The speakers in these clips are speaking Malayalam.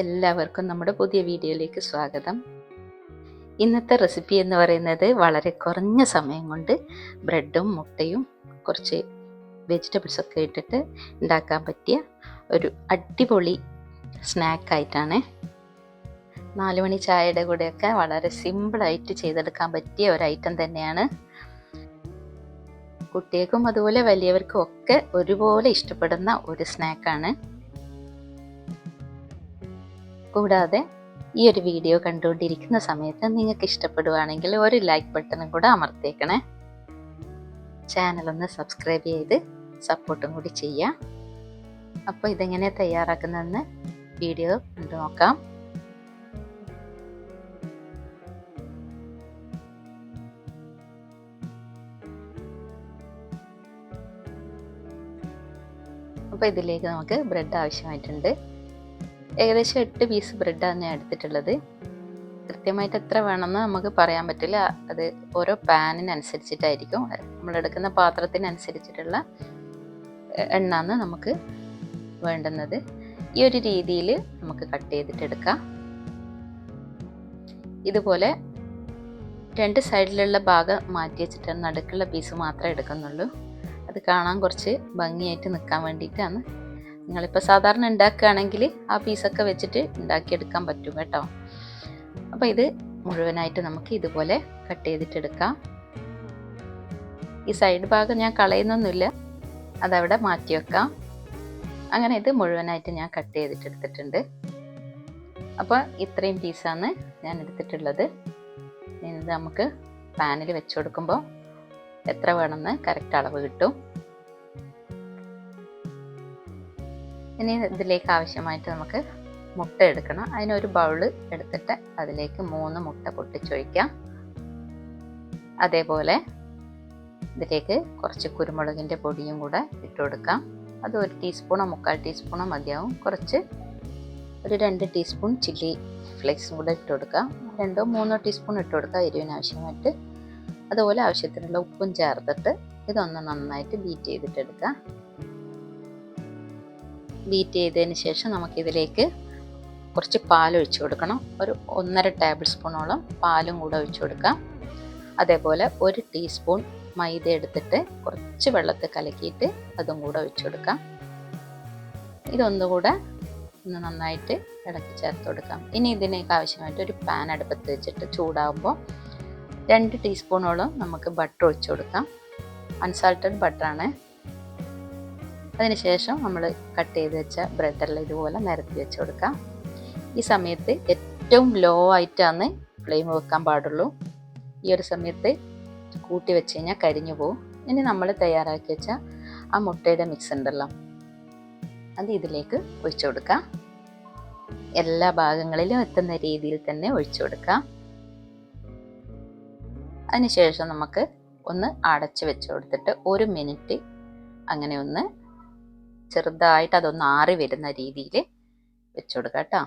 എല്ലാവർക്കും നമ്മുടെ പുതിയ വീഡിയോയിലേക്ക് സ്വാഗതം. ഇന്നത്തെ റെസിപ്പി എന്ന് പറയുന്നത് വളരെ കുറഞ്ഞ സമയം കൊണ്ട് ബ്രെഡും മുട്ടയും കുറച്ച് വെജിറ്റബിൾസ് ഒക്കെ ഇട്ടിട്ട് ഉണ്ടാക്കാൻ പറ്റിയ ഒരു അടിപൊളി സ്നാക്കായിട്ടാണ് നാല് മണി ചായയുടെ കൂടെയൊക്കെ വളരെ സിമ്പിളായിട്ട് ചെയ്തെടുക്കാൻ പറ്റിയ ഒരു ഐറ്റം തന്നെയാണ്. കുട്ടികൾക്കും അതുപോലെ വലിയവർക്കും ഒക്കെ ഒരുപോലെ ഇഷ്ടപ്പെടുന്ന ഒരു സ്നാക്കാണ് കൂടാതെ ഈ ഒരു വീഡിയോ കണ്ടുകൊണ്ടിരിക്കുന്ന സമയത്ത് നിങ്ങൾക്ക് ഇഷ്ടപ്പെടുവാണെങ്കിൽ ഒരു ലൈക്ക് ബട്ടണും കൂടെ അമർത്തേക്കണേ ചാനൽ ഒന്ന് സബ്സ്ക്രൈബ് ചെയ്ത് സപ്പോർട്ടും കൂടി ചെയ്യാം അപ്പോൾ ഇതെങ്ങനെ തയ്യാറാക്കുന്നതെന്ന് വീഡിയോ കണ്ടു നോക്കാം. അപ്പോൾ ഇതിലേക്ക് നമുക്ക് ബ്രെഡ് ആവശ്യമായിട്ടുണ്ട്. ഏകദേശം എട്ട് പീസ് ബ്രെഡാണ് ഞാൻ എടുത്തിട്ടുള്ളത്. കൃത്യമായിട്ട് എത്ര വേണമെന്ന് നമുക്ക് പറയാൻ പറ്റില്ല. അത് ഓരോ പാനിനനുസരിച്ചിട്ടായിരിക്കും. നമ്മളെടുക്കുന്ന പാത്രത്തിനനുസരിച്ചിട്ടുള്ള എണ്ണാന്ന് നമുക്ക് വേണ്ടുന്നത്. ഈ ഒരു രീതിയിൽ നമുക്ക് കട്ട് ചെയ്തിട്ടെടുക്കാം ഇതുപോലെ രണ്ട് സൈഡിലുള്ള ഭാഗം മാറ്റി വെച്ചിട്ട് നടുക്കുള്ള പീസ് മാത്രമേ എടുക്കുന്നുള്ളൂ. അത് കാണാൻ കുറച്ച് ഭംഗിയായിട്ട് നിൽക്കാൻ വേണ്ടിയിട്ടാണ് നിങ്ങളിപ്പോൾ സാധാരണ ഉണ്ടാക്കുകയാണെങ്കിൽ ആ പീസൊക്കെ വെച്ചിട്ട് ഉണ്ടാക്കിയെടുക്കാൻ പറ്റും കേട്ടോ. അപ്പോൾ ഇത് മുഴുവനായിട്ട് നമുക്ക് ഇതുപോലെ കട്ട് ചെയ്തിട്ടെടുക്കാം. ഈ സൈഡ് ഭാഗം ഞാൻ കളയുന്നൊന്നുമില്ല. അതവിടെ മാറ്റി വെക്കാം. അങ്ങനെ ഇത് മുഴുവനായിട്ട് ഞാൻ കട്ട് ചെയ്തിട്ടെടുത്തിട്ടുണ്ട്. അപ്പോൾ ഇത്രയും പീസാണ് ഞാൻ എടുത്തിട്ടുള്ളത്. ഇത് നമുക്ക് പാനിൽ വെച്ച് കൊടുക്കുമ്പോൾ എത്ര വേണമെന്ന് കറക്റ്റ് അളവ് കിട്ടും. ഇനി ഇതിലേക്ക് ആവശ്യമായിട്ട് നമുക്ക് മുട്ട എടുക്കണം. അതിനൊരു ബൗൾ എടുത്തിട്ട് അതിലേക്ക് മൂന്ന് മുട്ട പൊട്ടിച്ചൊഴിക്കാം. അതേപോലെ ഇതിലേക്ക് കുറച്ച് കുരുമുളകിന്റെ പൊടിയും കൂടെ ഇട്ട് കൊടുക്കാം. അത് ഒരു ടീസ്പൂണോ മുക്കാൽ ടീസ്പൂണോ മതിയാവും. കുറച്ച് ഒരു രണ്ട് ടീസ്പൂൺ ചില്ലി ഫ്ലേക്സും കൂടെ ഇട്ട് കൊടുക്കാം. രണ്ടോ മൂന്നോ ടീസ്പൂൺ ഇട്ട് കൊടുക്കാം എരിവിന് ആവശ്യമായിട്ട് അതുപോലെ ആവശ്യത്തിനുള്ള ഉപ്പും ചേർത്തിട്ട് ഇതൊന്ന് നന്നായിട്ട് ബീറ്റ് ചെയ്തിട്ടെടുക്കാം ബീറ്റ് ചെയ്തതിന് ശേഷം നമുക്കിതിലേക്ക് കുറച്ച് പാൽ ഒഴിച്ചു കൊടുക്കണം. ഒരു ഒന്നര ടേബിൾ സ്പൂണോളം പാലും കൂടെ ഒഴിച്ചു കൊടുക്കാം. അതേപോലെ ഒരു ടീസ്പൂൺ മൈദ എടുത്തിട്ട് കുറച്ച് വെള്ളത്തിൽ കലക്കിയിട്ട് അതും കൂടെ ഒഴിച്ചു കൊടുക്കാം. ഇതൊന്നുകൂടെ ഒന്ന് നന്നായിട്ട് ഇളക്കി ചേർത്ത് കൊടുക്കാം. ഇനി ഇതിനേക്ക് ആവശ്യമായിട്ട് ഒരു പാൻ അടുപ്പത്ത് വെച്ചിട്ട് ചൂടാകുമ്പോൾ രണ്ട് ടീസ്പൂണോളം നമുക്ക് ബട്ടർ ഒഴിച്ചു കൊടുക്കാം. അൺസാൾട്ടഡ് ബട്ടറാണ്. അതിനുശേഷം നമ്മൾ കട്ട് ചെയ്ത് വെച്ച ബ്രെഡെല്ലാം ഇതുപോലെ നിരത്തി വെച്ച് കൊടുക്കാം. ഈ സമയത്ത് ഏറ്റവും ലോ ആയിട്ടാണ് ഫ്ലെയിം വെക്കാൻ പാടുള്ളൂ. ഈ ഒരു സമയത്ത് കൂട്ടി വെച്ച് കഴിഞ്ഞാൽ കരിഞ്ഞു പോകും ഇനി നമ്മൾ തയ്യാറാക്കി വെച്ച ആ മുട്ടയുടെ മിക്സ് ഉണ്ടല്ലോ അത് ഇതിലേക്ക് ഒഴിച്ചു കൊടുക്കാം. എല്ലാ ഭാഗങ്ങളിലും എത്തുന്ന രീതിയിൽ തന്നെ ഒഴിച്ചു കൊടുക്കാം. അതിനുശേഷം നമുക്ക് ഒന്ന് അടച്ച് വെച്ച് കൊടുത്തിട്ട് ഒരു മിനിറ്റ് അങ്ങനെ ഒന്ന് ചെറുതായിട്ട് അതൊന്ന് ആറി വരുന്ന രീതിയിൽ വെച്ചു കൊടുക്കാം കേട്ടോ.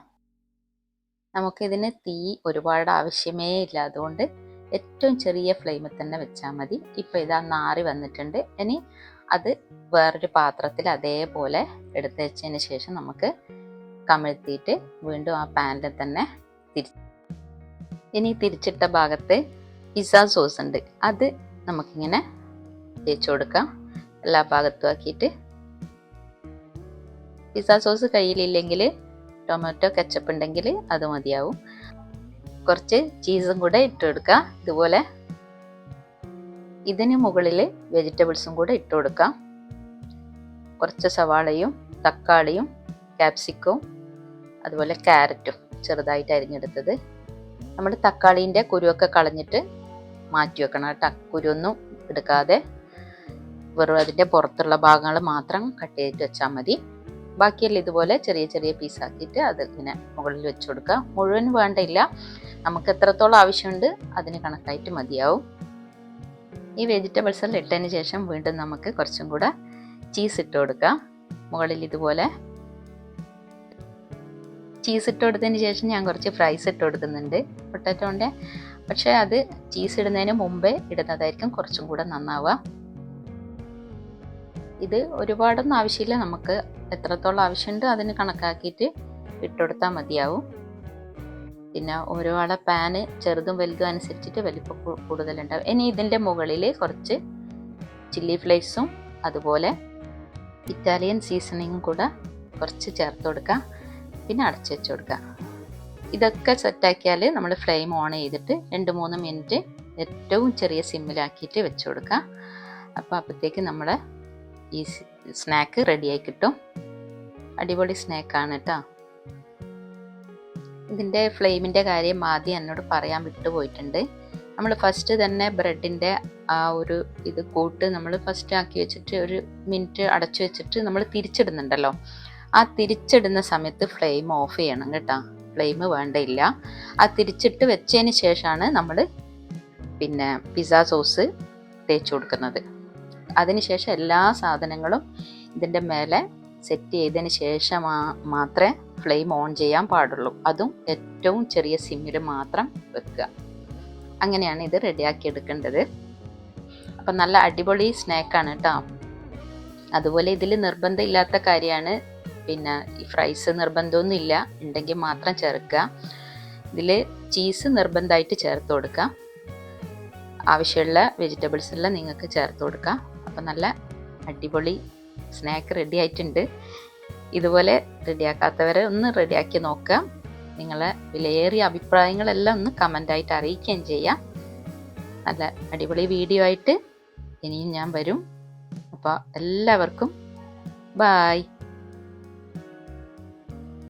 നമുക്കിതിന് തീ ഒരുപാട് ആവശ്യമേ ഇല്ല. അതുകൊണ്ട് ഏറ്റവും ചെറിയ ഫ്ലെയിമിൽ തന്നെ വെച്ചാൽ മതി. ഇപ്പോൾ ഇതാ നാറി വന്നിട്ടുണ്ട്. ഇനി അത് വേറൊരു പാത്രത്തിൽ അതേപോലെ എടുത്ത് വെച്ചതിന് ശേഷം നമുക്ക് കമിഴ്ത്തിയിട്ട് വീണ്ടും ആ പാനിൽ തന്നെ തിരി ഇനി തിരിച്ചിട്ട ഭാഗത്ത് പിസ്സ സോസ് ഉണ്ട്. അത് നമുക്കിങ്ങനെ തേച്ച് കൊടുക്കാം. എല്ലാ ഭാഗത്തും ആക്കിയിട്ട് പിസ്സ സോസ് കയ്യിലില്ലെങ്കിൽ ടൊമാറ്റോ കെച്ചപ്പ് ഉണ്ടെങ്കിൽ അത് മതിയാവും. കുറച്ച് ചീസും കൂടെ ഇട്ട് കൊടുക്കുക ഇതുപോലെ ഇതിന് മുകളിൽ വെജിറ്റബിൾസും കൂടെ ഇട്ട് കൊടുക്കാം. കുറച്ച് സവാളയും തക്കാളിയും ക്യാപ്സിക്കവും അതുപോലെ ക്യാരറ്റും ചെറുതായിട്ട് അരിഞ്ഞെടുത്തത്. നമ്മൾ തക്കാളീന്റെ കുരുവൊക്കെ കളഞ്ഞിട്ട് മാറ്റി വെക്കണം കേട്ടോ. കുരുവൊന്നും എടുക്കാതെ. വെറും അതിന്റെ പുറത്തുള്ള ഭാഗങ്ങൾ മാത്രം കട്ട് ചെയ്തിട്ട് വെച്ചാൽ മതി. ബാക്കിയെല്ലാം ഇതുപോലെ ചെറിയ ചെറിയ പീസാക്കിയിട്ട് അത് ഇങ്ങനെ മുകളിൽ വെച്ച് കൊടുക്കുക. മുഴുവൻ വേണ്ടയില്ല. നമുക്ക് എത്രത്തോളം ആവശ്യമുണ്ട് അതിന് കണക്കായിട്ട് മതിയാവും. ഈ വെജിറ്റബിൾസ് എല്ലാം ഇട്ടതിന് ശേഷം വീണ്ടും നമുക്ക് കുറച്ചും കൂടെ ചീസ് ഇട്ട് കൊടുക്കാം. മുകളിൽ ഇതുപോലെ ചീസ് ഇട്ട് കൊടുത്തതിന് ശേഷം ഞാൻ കുറച്ച് ഫ്രൈസ് ഇട്ട് കൊടുക്കുന്നുണ്ട്. പൊട്ടാറ്റോന്റെ പക്ഷേ അത് ചീസ് ഇടുന്നതിന് മുമ്പേ ഇടുന്നതായിരിക്കും കുറച്ചും കൂടെ നന്നാവുക. ഇത് ഒരുപാടൊന്നും ആവശ്യമില്ല. നമുക്ക് എത്രത്തോളം ആവശ്യമുണ്ട് അതിന് കണക്കാക്കിയിട്ട് ഇട്ടുകൊടുത്താൽ മതിയാവും. പിന്നെ ഓരോ ആളെ പാന് ചെറുതും വലുതും അനുസരിച്ചിട്ട് വലിപ്പം കൂടുതലുണ്ടാവും. ഇനി ഇതിന്റെ മുകളിൽ കുറച്ച് ചില്ലി ഫ്ലേക്സും അതുപോലെ ഇറ്റാലിയൻ സീസണിങ്ങും കൂടെ കുറച്ച് ചേർത്ത് കൊടുക്കുക പിന്നെ അടച്ചു വെച്ച് കൊടുക്കുക ഇതൊക്കെ സെറ്റാക്കിയാൽ നമ്മൾ ഫ്ലെയിം ഓൺ ചെയ്തിട്ട് രണ്ട് മൂന്ന് മിനിറ്റ് ഏറ്റവും ചെറിയ സിമ്മിലാക്കിയിട്ട് വെച്ച് കൊടുക്കുക അപ്പോൾ അപ്പോഴത്തേക്ക് നമ്മുടെ ഈ സ്നാക്ക് റെഡിയായി കിട്ടും. അടിപൊളി സ്നാക്കാണ് കേട്ടോ ഇതിന്റെ ഫ്ലെയിമിന്റെ കാര്യം ആദ്യം എന്നോട് പറയാൻ വിട്ടുപോയിട്ടുണ്ട് നമ്മൾ ഫസ്റ്റ് തന്നെ ബ്രെഡിന്റെ ആ ഒരു ഇത് കൂട്ട് നമ്മൾ ഫസ്റ്റ് ആക്കി വെച്ചിട്ട് ഒരു മിനിറ്റ് അടച്ചു വെച്ചിട്ട് നമ്മൾ തിരിച്ചിടുന്നുണ്ടല്ലോ. ആ തിരിച്ചിടുന്ന സമയത്ത് ഫ്ലെയിം ഓഫ് ചെയ്യണം കേട്ടോ. ഫ്ലെയിം വേണ്ടയില്ല. ആ തിരിച്ചിട്ട് വെച്ചതിന് ശേഷമാണ് നമ്മൾ പിന്നെ പിസ്സ സോസ് തേച്ച് കൊടുക്കുന്നത്. അതിനുശേഷം എല്ലാ സാധനങ്ങളും ഇതിന്റെ മേലെ സെറ്റ് ചെയ്തതിന് ശേഷം മാത്രമേ ഫ്ലെയിം ഓൺ ചെയ്യാൻ പാടുള്ളൂ. അതും ഏറ്റവും ചെറിയ സിമ്മിൽ മാത്രം വെക്കുക. അങ്ങനെയാണ് ഇത് റെഡിയാക്കി എടുക്കേണ്ടത്. അപ്പം നല്ല അടിപൊളി സ്നാക്കാണ് കേട്ടോ അതുപോലെ ഇതിൽ നിർബന്ധമില്ലാത്ത കാര്യമാണ്. പിന്നെ ഈ ഫ്രൈസ് നിർബന്ധമൊന്നും ഇല്ല. ഉണ്ടെങ്കിൽ മാത്രം ചേർക്കുക. ഇതിൽ ചീസ് നിർബന്ധമായിട്ട് ചേർത്ത് കൊടുക്കുക. ആവശ്യമുള്ള വെജിറ്റബിൾസ് എല്ലാം നിങ്ങൾക്ക് ചേർത്ത് കൊടുക്കാം. അപ്പം നല്ല അടിപൊളി സ്നാക്ക് റെഡി ആയിട്ടുണ്ട്. ഇതുപോലെ റെഡിയാക്കാത്തവരെ ഒന്ന് റെഡിയാക്കി നോക്കുക. നിങ്ങളെ വിലയേറിയ അഭിപ്രായങ്ങളെല്ലാം ഒന്ന് കമന്റായിട്ട് അറിയിക്കുകയും ചെയ്യാം. നല്ല അടിപൊളി വീഡിയോ ആയിട്ട് ഇനിയും ഞാൻ വരും. അപ്പോൾ എല്ലാവർക്കും ബായ്